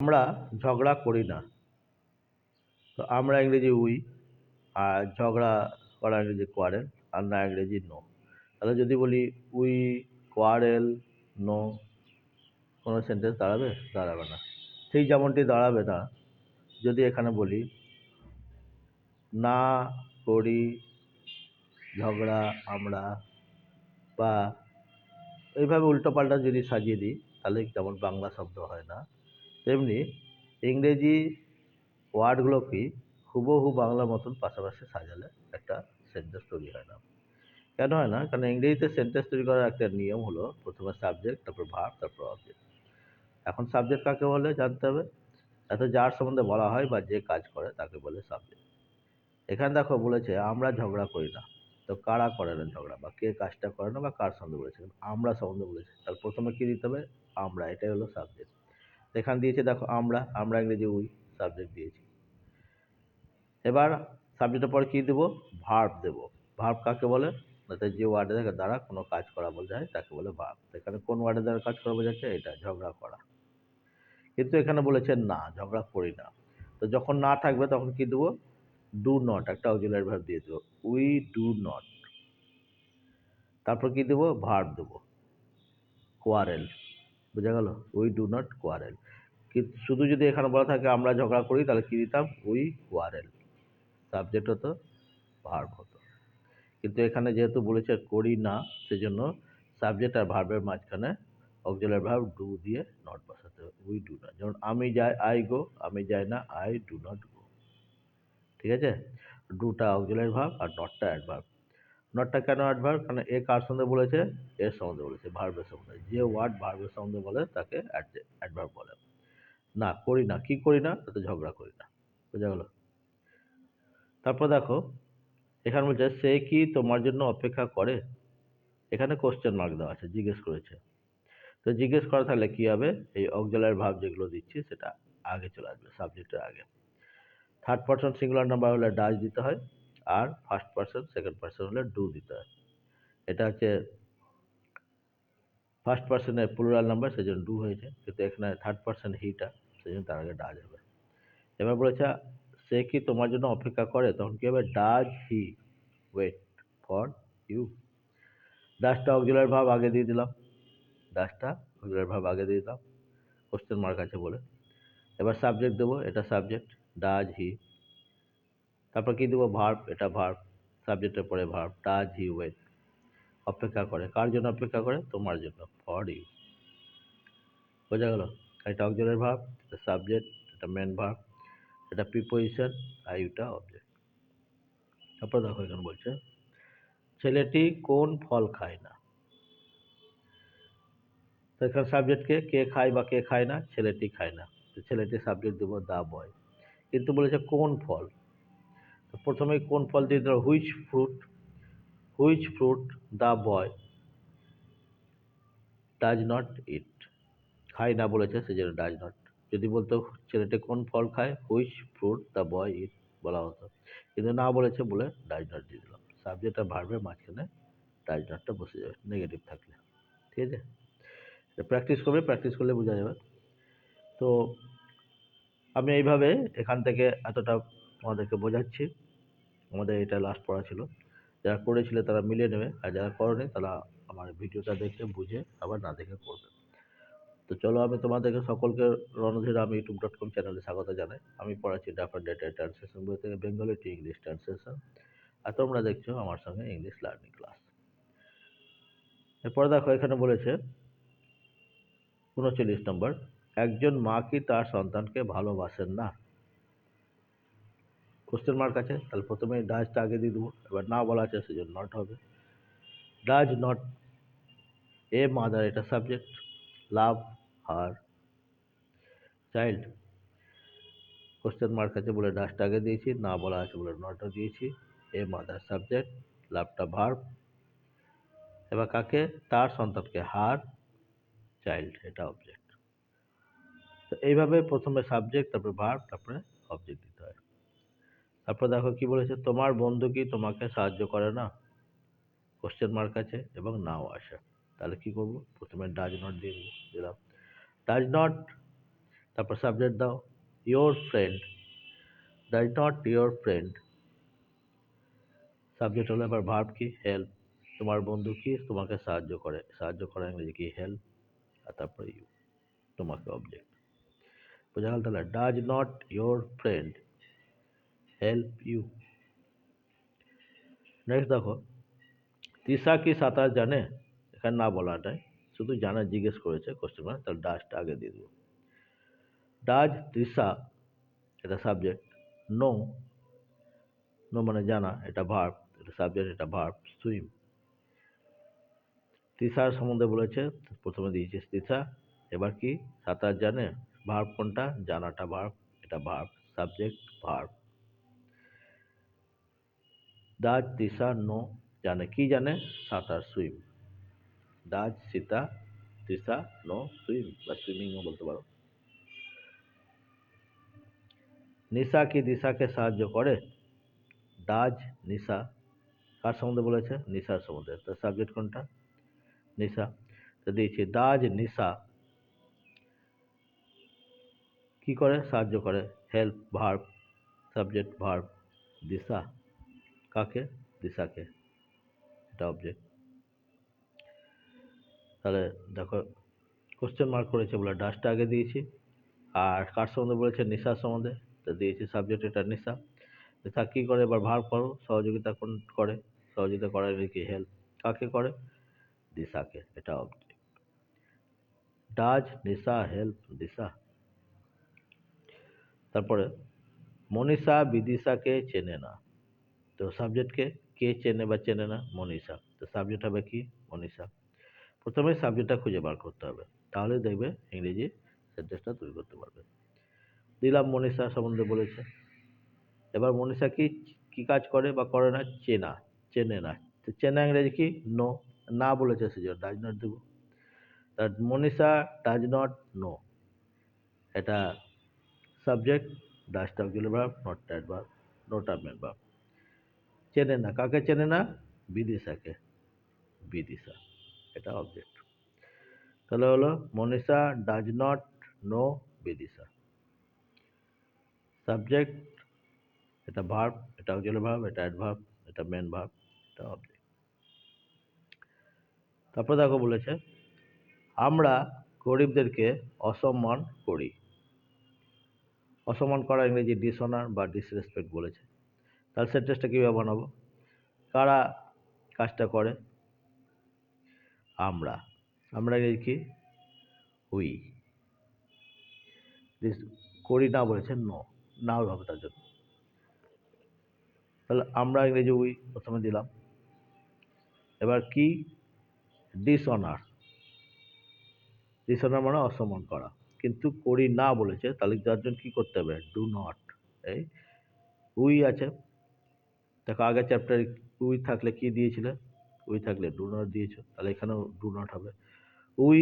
আমরা ঝগড়া করি না। তো আমরা ইংরেজি উই, আর ঝগড়া করা ইংরেজি কোয়ারেল, আর না ইংরেজি নো। তাহলে যদি বলি উই কোয়ারেল নো, কোনো সেন্টেন্স দাঁড়াবে? দাঁড়াবে না। ঠিক যেমনটি দাঁড়াবে না, যদি এখানে বলি না করি ঝগড়া আমরা, বা এইভাবে উল্টোপাল্টা যদি সাজিয়ে দিই, তাহলে যেমন বাংলা শব্দ হয় না। তেমনি ইংরেজি ওয়ার্ডগুলোকে হুবহু বাংলার মতন পাশাপাশি সাজালে একটা সেন্টেন্স তৈরি হয় না। কেন হয় না? কারণ ইংরেজিতে সেন্টেন্স তৈরি করার একটা নিয়ম হলো প্রথমে সাবজেক্ট তারপর ভার্ব তারপর অবজেক্ট এখন সাবজেক্ট কাকে বলে জানতে হবে? এত যার সম্বন্ধে বলা হয় বা যে কাজ করে তাকে বলে সাবজেক্ট এখানে দেখো বলেছে, আমরা ঝগড়া করি না। তো কারা করে না ঝগড়া? বা কে কাজটা করে না বা কার সম্বন্ধে বলেছে? আমরা সম্বন্ধে বলেছে। তাহলে প্রথমে কী দিতে হবে? আমরা, এটাই হলো সাবজেক্ট এখানে দিয়েছে, দেখো আমরা আমরা ইংরেজি উই সাবজেক্ট দিয়েছি। এবার সাবজেক্টের পরে কী দেবো? ভার্ব দেবো। ভার্ব কাকে বলে? যে ওয়ার্ডের দ্বারা কোনো কাজ করা বোঝায় তাকে বলে ভার্ব এখানে কোন ওয়ার্ডের দ্বারা কাজ করা বোঝাচ্ছে এটা, ঝগড়া করা। কিন্তু এখানে বলেছে না, ঝগড়া করি না। তো যখন না থাকবে, তখন কী দেবো? ডু নট একটা অক্সিলারি ভার্ব দিয়ে দেবো। উই ডু নট তারপর কী দেবো? ভার্ব দেবো। কোয়ারেল বোঝা গেল? উই ডু নট কোয়ারেল কিন্তু শুধু যদি এখানে বলা থাকে আমরা ঝগড়া করি, তাহলে কি দিতাম? উই কোয়ারেল সাবজেক্ট হতো ভার্ব হতো। কিন্তু এখানে যেহেতু বলেছে করি না, সেজন্য সাবজেক্ট আর ভার্বের মাঝখানে অক্সিলারি ভার্ব ডু দিয়ে নট বসাতে হবে। উই ডু না যেমন আমি যাই আই গো আমি যাই না আই ডু নট গো ঠিক আছে? ডুটা অক্সিলারি ভার্ব আর নটটা অ্যাডভার্ব নটটা কেন অ্যাডভার্ব কারণ এ কার সঙ্গে বলেছে? এর সম্বন্ধে বলেছে ভার্বের সম্বন্ধে যে ওয়ার্ড ভার্বের সম্বন্ধে বলে, তাকে অ্যাডভার্ব বলে। না, করি না। কি করি না? তাতে ঝগড়া করি না। বোঝা গেল? তারপর দেখো, এখানে বলছে, সে কি তোমার জন্য অপেক্ষা করে? এখানে কোশ্চেন মার্ক দেওয়া আছে, জিজ্ঞেস করেছে। তো জিজ্ঞেস করা থাকলে কী হবে? এই অক্সিলারি ভাব যেগুলো দিচ্ছি, সেটা আগে চলে আসবে সাবজেক্টের আগে। থার্ড পার্সন সিঙ্গুলার নাম্বার হলে ডাজ দিতে হয়, আর ফার্স্ট পার্সন সেকেন্ড পার্সন হলে ডু দিতে হয়। এটা হচ্ছে ফার্স্ট পার্সনের প্লুরাল নাম্বার সেই জন্য ডু হয়েছে। কিন্তু এখানে থার্ড পার্সন হিটা সেই জন্য তার আগে ডাজ হবে এবার বলেছে, সে কি তোমার জন্য অপেক্ষা করে? তখন কী হবে? Does he wait for you ডাসটা auxiliary verb আগে দিয়ে দিলাম। ডাসটা অক্সিলারি ভাব আগে দিয়ে দিলাম। কোশ্চেন মার্ক আছে বলে। এবার সাবজেক্ট দেবো, এটা সাবজেক্ট ডাজ হি তারপর কী দেবো? ভার্ব এটা ভার্ব সাবজেক্টের পরে ভার্ব ডাজ হি ওয়েট অপেক্ষা করে। কার জন্য অপেক্ষা করে? তোমার জন্য ফর ইউ বোঝা গেল? এটা অক্সিলারি ভার্ব এটা সাবজেক্ট এটা মেন ভার্ব এটা প্রিপোজিশন আর ইউটা অবজেক্ট তারপর দেখো এখানে বলছে, ছেলেটি কোন ফল খায় না? তো এখানে সাবজেক্টকে কে খায় বা কে খায় না, ছেলেটি খায় না। তো ছেলেটি সাবজেক্ট দেবো দা বয় কিন্তু বলেছে কোন ফল? তো প্রথমে কোন ফল দিয়ে দিল, which fruit? Which fruit the boy does not eat খায় না বলেছে সেজন্য ডাজ নট। যদি বলতো, ছেলেটি কোন ফল খায়? Which fruit, the boy eat বলা হতো। কিন্তু না বলেছে বলে ডাজ নট দিয়ে দিলাম। সাবজেক্ট আর মাঝখানে ডাজ নটটা বসে যাবে নেগেটিভ থাকলে। ঠিক আছে? প্র্যাকটিস করবে প্র্যাকটিস করলে বোঝা যাবে। তো আমি এইভাবে এখান থেকে এতটা তোমাদেরকে বোঝাচ্ছি। আমাদের এটা লাস্ট পড়া ছিল। যারা করেছিলে তারা মিলিয়ে নেবে, আর যারা করনি তারা আমার ভিডিওটা দেখে, বুঝে, আবার না দেখে করবে। তো চলো আমি তোমাদেরকে সকলকে রণধীর আমি ইউটিউব ডট কম চ্যানেলে স্বাগত জানাই। আমি পড়াচ্ছি ডাফার ডেটা ট্রান্সলেশন বই থেকে বেঙ্গলি টু ইংলিশ ট্রান্সলেশন আর তোমরা দেখছ আমার সঙ্গে ইংলিশ লার্নিং ক্লাস এরপরে দেখো, এখানে বলেছে, উনচল্লিশ নম্বর, একজন মা কি তার সন্তানকে ভালোবাসেন না? কোশ্চেন মার্ক আছে, তাহলে প্রথমে ডাজটা আগে দিয়ে দেবো, এবার না বলা আছে, সেজন্য নট হবে। ডাজ নট এ মাদার এটা subject love her child question mark আছে বলে ডাসটা আগে দিয়েছি, না বলা আছে বলে নটটা দিয়েছি। এ মাদার সাবজেক্ট লাভটা ভার্ব এবার কাকে? তার সন্তানকে হার চাইল্ড এটা অবজেক্ট তো এইভাবে প্রথমে সাবজেক্ট তারপরে ভার্ব তারপরে অবজেক্ট দিতে হয়। তারপর দেখো কি বলেছে, তোমার বন্ধু কি তোমাকে সাহায্য করে না? কোশ্চেন মার্ক আছে এবং নাও আসে। তাহলে কি করব? প্রথমে ডাজ নট দিয়ে দিলাম। ডাজ নট তারপর সাবজেক্ট দাও your friend that is not your friend subject হলো এবার ভার্ব কি হেল্প তোমার বন্ধু কি তোমাকে সাহায্য করে, সাহায্য করা ইংরেজি কি হেল্প আর তারপরে ইউ তোমাকে অবজেক্ট বোঝা গেল তাহলে does not your friend help you next দেখো তৃষা কি সাঁতার জানে? এখানে না বলাটাই। শুধু জানা জিজ্ঞেস করেছে কোশ্চেন মানে তাহলে ডাজটা আগে দিয়ে দেবো ডাজ তৃষা, এটা সাবজেক্ট নো নো মানে জানা, এটা ভার্ব এটা সাবজেক্ট এটা ভার্ব সুইম তৃষার সম্বন্ধে বলেছে, প্রথমে দিয়েছে তৃষা, এবার কি? সাঁতার জানে ভার্ব কোনটা? জানাটা ভার্ব এটা verb subject verb does Trisha know জানে, কি জানে? সাঁতার swim does Sita, Trisha, know, swim. বা সুইমিংও বলতে পারো। নিশা কি দিশাকে সাহায্য করে। ডাজ নিশা। কার সম্বন্ধে বলেছে? নিশার সম্বন্ধে। তো সাবজেক্ট কোনটা? নিশা। তো দিয়েছি ডাজ নিশা। কি করে? সাহায্য করে। Help, verb. Subject, verb. Disha. কাকে? দিশাকে। এটা অবজেক্ট তাহলে দেখো কোশ্চেন মার্ক করেছে বলে ডাসটা আগে দিয়েছি। আর কার সম্বন্ধে বলেছে? নিশার সম্বন্ধে। তো দিয়েছি সাবজেক্ট এটা নিশা। নিশা কী করে? এবার ভার্ব করো। সহযোগিতা কোন করে? সহযোগিতা করার কি? হেল্প কাকে করে? দিশাকে এটা object does Nisha help Disha তারপরে, মনীষা বিদিশাকে চেনে না। তো সাবজেক্টকে কে? চেনে বা চেনে না? মনীষা। তো সাবজেক্ট হবে কি? মনীষা। প্রথমে সাবজেক্টটা খুঁজে বার করতে হবে। তাহলে দেখবে ইংরেজি সেন্টেন্সটা তৈরি করতে পারবে। দিলাম মনীষা সম্বন্ধে বলেছে। এবার মনীষা কি কি কাজ করে বা করে না? চেনা, চেনে না। চেনা ইংরেজি কি? নো না বলেছে সেজন্য ডাজ নট দেবো। তার মনীষা ডাজ নট নো এটা subject ডাজটা auxiliary verb not adverb not আর্মেন্ট verb চেনে না। কাকে চেনে না? বিদিশাকে। বিদিশা। এটা অবজেক্ট তাহলে হলো Manisha does not know Bidisha subject এটা ভার্ব এটা অক্সিলারি ভার্ব এটা অ্যাডভার্ব এটা মেন ভার্ব এটা অবজেক্ট তারপর দেখো বলেছে, আমরা গরিবদেরকে অসম্মান করি। অসম্মান করা ইংরেজি ডিসঅনার বা ডিসরেসপেক্ট বলেছে। তাহলে সেন্টেন্সটা কীভাবে বানাবো? কারা কাজটা করে? আমরা আমরা ইংরেজি কি? উই করি না বলেছে নো নাও হবে তার জন্য। তাহলে আমরা ইংরেজি উই প্রথমে দিলাম। এবার কি? ডিসঅনার ডিসঅনার মানে অসম্মান করা। কিন্তু করি না বলেছে, তাহলে যার জন্য কী করতে হবে? ডু নট এই উই আছে। দেখো আগের চ্যাপ্টারে উই থাকলে কি দিয়েছিলে? উই থাকলে ডু নট দিয়েছ, তাহলে এখানেও ডু নট হবে। উই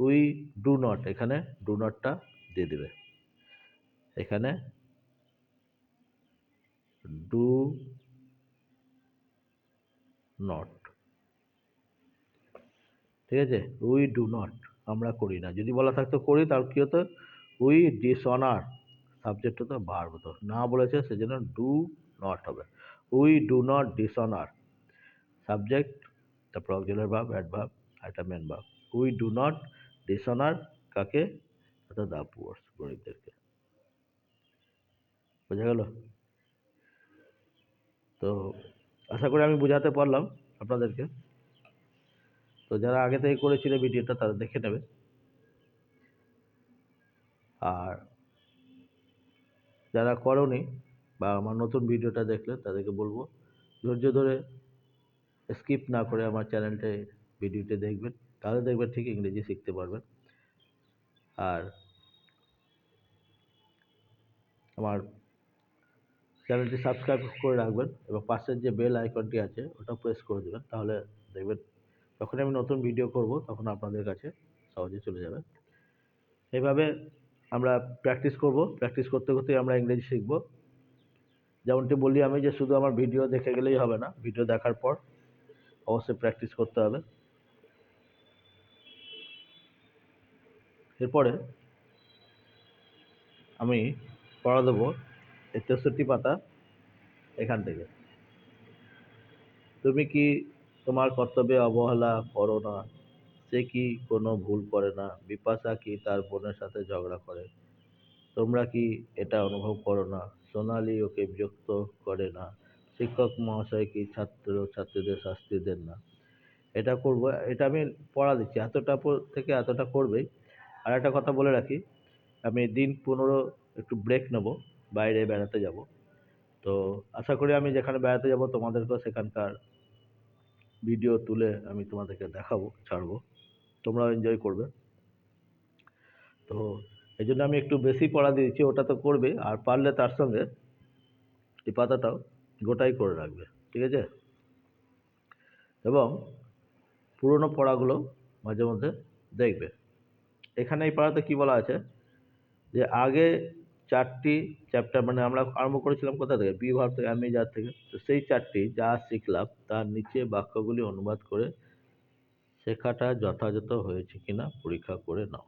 উই ডু নট এখানে ডু নটটা দিয়ে দেবে। এখানে ডু নট ঠিক আছে? উই ডু নট আমরা করি না। যদি বলা থাকতো করি তার কী হতো? উই ডিসঅনার সাবজেক্ট হতো ভার্ব হতো। না বলেছে, সেজন্য ডু নট হবে। We do not dishonour subject তারপর অক্সিলারি ভার্ব অ্যাডভার্ব একটা main verb we do not dishonour কাকে অর্থাৎ দা পুয়ার্স গরিবদেরকে বোঝা গেল তো আশা করি আমি বোঝাতে পারলাম আপনাদেরকে তো যারা আগে থেকে করেছিল ভিডিওটা তারা দেখে নেবে আর যারা করনি বা আমার নতুন ভিডিওটা দেখলে তাদেরকে বলব ধৈর্য ধরে স্কিপ না করে আমার চ্যানেলটা ভিডিওটা দেখবেন। তাহলে দেখবেন ঠিক ইংরেজি শিখতে পারবেন। আর আমার চ্যানেলটি সাবস্ক্রাইব করে রাখবেন এবং পাশের যে বেল আইকনটি আছে, ওটা প্রেস করে দেবেন। তাহলে দেখবেন যখন আমি নতুন ভিডিও করব, তখন আপনাদের কাছে সহজে চলে যাবে। এইভাবে আমরা প্র্যাকটিস করব। প্র্যাকটিস করতে করতেই আমরা ইংরেজি শিখব। যেমনটি বলি আমি যে শুধু আমার ভিডিও দেখে গেলেই হবে না ভিডিও দেখার পর অবশ্যই প্র্যাকটিস করতে হবে। এরপরে আমি পড়া দেবো তেষট্টি পাতা এখান থেকে। তুমি কি তোমার কর্তব্যে অবহেলা করো না? সে কি কোনো ভুল করে না? বিপাশা কি তার বোনের সাথে ঝগড়া করে? তোমরা কি এটা অনুভব করো না? সোনালি ওকে বিরক্ত করে না? শিক্ষক মহাশয় কি ছাত্র, ছাত্রীদের শাস্তি দেন না? এটা করব, এটা আমি পড়া দিচ্ছি, এতটা থেকে এতটা করবেই। আর একটা কথা বলে রাখি, আমি দিন পনেরো একটু ব্রেক নেব, বাইরে বেড়াতে যাব। তো আশা করি আমি যেখানে বেড়াতে যাব, তোমাদেরকেও সেখানকার ভিডিও তুলে আমি তোমাদেরকে দেখাবো, ছাড়বো। তোমরাও এনজয় করবে। তো এই জন্য আমি একটু বেশি পড়া দিয়েছি, ওটা তো করবে আর পারলে তার সঙ্গে এই পাতাটাও। গোটাই করে রাখবে, ঠিক আছে? এবং পুরনো পড়াগুলো মাঝে মধ্যে দেখবে। এখানে এই পাড়াতে কী বলা আছে? যে আগে চারটি চ্যাপ্টার মানে আমরা আরম্ভ করেছিলাম কোথা থেকে? বি ভার্ব থেকে আমি যার থেকে। তো সেই চারটি যা শিখলাম, তার নিচে বাক্যগুলি অনুবাদ করে শেখাটা যথাযথ হয়েছে কিনা পরীক্ষা করে নাও।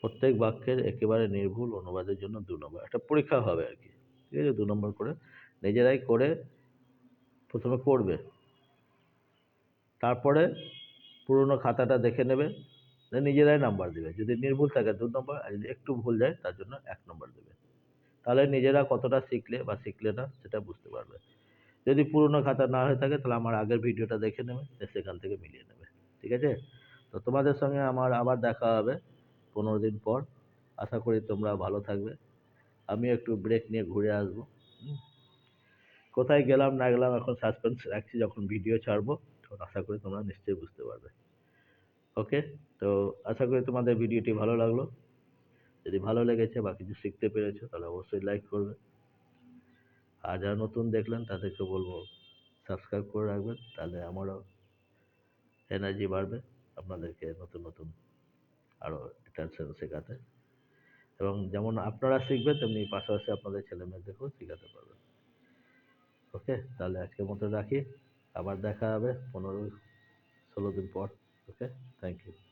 প্রত্যেক বাক্যের একেবারে নির্ভুল অনুবাদের জন্য দু নম্বর। একটা পরীক্ষা হবে আর কি। ঠিক আছে? দু নম্বর করে নিজেরাই করে প্রথমে করবে তারপরে পুরোনো খাতাটা দেখে নেবে নিজেরাই নাম্বার দেবে। যদি নির্ভুল থাকে দু নম্বর, আর যদি একটু ভুল যায়, তার জন্য এক নম্বর দেবে। তাহলে নিজেরা কতটা শিখলে বা শিখলে না, সেটা বুঝতে পারবে। যদি পুরোনো খাতা না হয়ে থাকে, তাহলে আমার আগের ভিডিওটা দেখে নেবে সেখান থেকে মিলিয়ে নেবে। ঠিক আছে? তো তোমাদের সঙ্গে আমার আবার দেখা হবে পনেরো দিন পর। আশা করি তোমরা ভালো থাকবে। আমি একটু ব্রেক নিয়ে ঘুরে আসব। কোথায় গেলাম, না গেলাম, এখন সাসপেন্স রাখছি, যখন ভিডিও ছাড়বো, তখন আশা করি তোমরা নিশ্চয়ই বুঝতে পারবে। ওকে তো আশা করি তোমাদের ভিডিওটি ভালো লাগল। যদি ভালো লেগেছে বা কিছু শিখতে পেরেছ, তাহলে অবশ্যই লাইক করবে। আর যারা নতুন দেখলেন, তাদেরকে বলব সাবস্ক্রাইব করে রাখবেন, তাহলে আমারও এনার্জি বাড়বে, আপনাদেরকে নতুন নতুন আরও টেনশন শেখাতে। এবং যেমন আপনারা শিখবেন, তেমনি পাশাপাশি আপনাদের ছেলে মেয়েদেরকেও শেখাতে পারবেন। ওকে? তাহলে আজকের মতো রাখি। আবার দেখা হবে পনেরো, ষোলো দিন পর। ওকে? Thank you